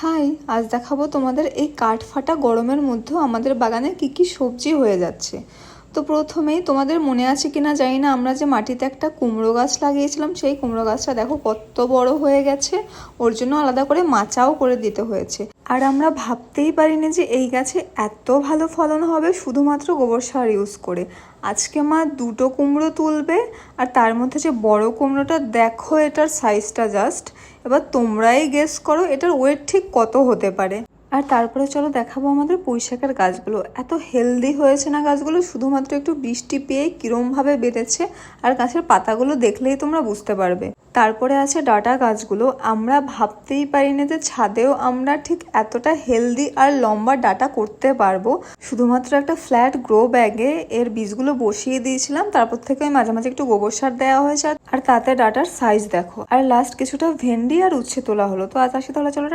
High, আজ দেখাবো তোমাদের এই কাঠ ফাটা গরমের মধ্যেও আমাদের বাগানে কি কি সবজি হয়ে যাচ্ছে। তো প্রথমেই তোমাদের মনে আছে কিনা জানি না, আমরা যে মাটিতে একটা কুমড়ো গাছ লাগিয়েছিলাম, সেই কুমড়ো গাছটা দেখো কত বড় হয়ে গেছে, ওর জন্য আলাদা করে মাচাও করে দিতে হয়েছে। আর আমরা ভাবতেই পারিনি যে এই গাছে এত ভালো ফলন হবে, শুধুমাত্র গোবর সার ইউজ করে। আজকে মা দুটো কুমড়ো তুলবে, আর তার মধ্যে যে বড় কুমড়োটা, দেখো এটার সাইজটা জাস্ট এবার তোমরাই গেস করো, এটার ওয়েট ঠিক কত হতে পারে। আর তারপরে চলো দেখাবো আমাদের পুঁইশাকের গাছগুলো। এত হেলদি হয়েছে না গাছগুলো, শুধুমাত্র একটু বৃষ্টি পেয়ে কিরমভাবে বেড়েছে আর গাছের পাতাগুলো দেখলেই তোমরা বুঝতে পারবে। তারপরে আছে ডাটা গাছগুলো। আমরা ভাবতেই পারিনি যে ছাদেও আমরা ঠিক এতটা হেলদি আর লম্বা ডাটা করতে পারব। শুধুমাত্র একটা ফ্ল্যাট গ্রো ব্যাগে এর বীজগুলো বসিয়ে দিয়েছিলাম, তারপর থেকে ওই মাঝে মাঝে একটু গোবর সার দেওয়া হয়েছে, আর তাতে ডাটার সাইজ দেখো। আর লাস্ট কিছুটা ভেন্ডি আর উচ্ছে তোলা হলো। তো আজ আসি তাহলে চলো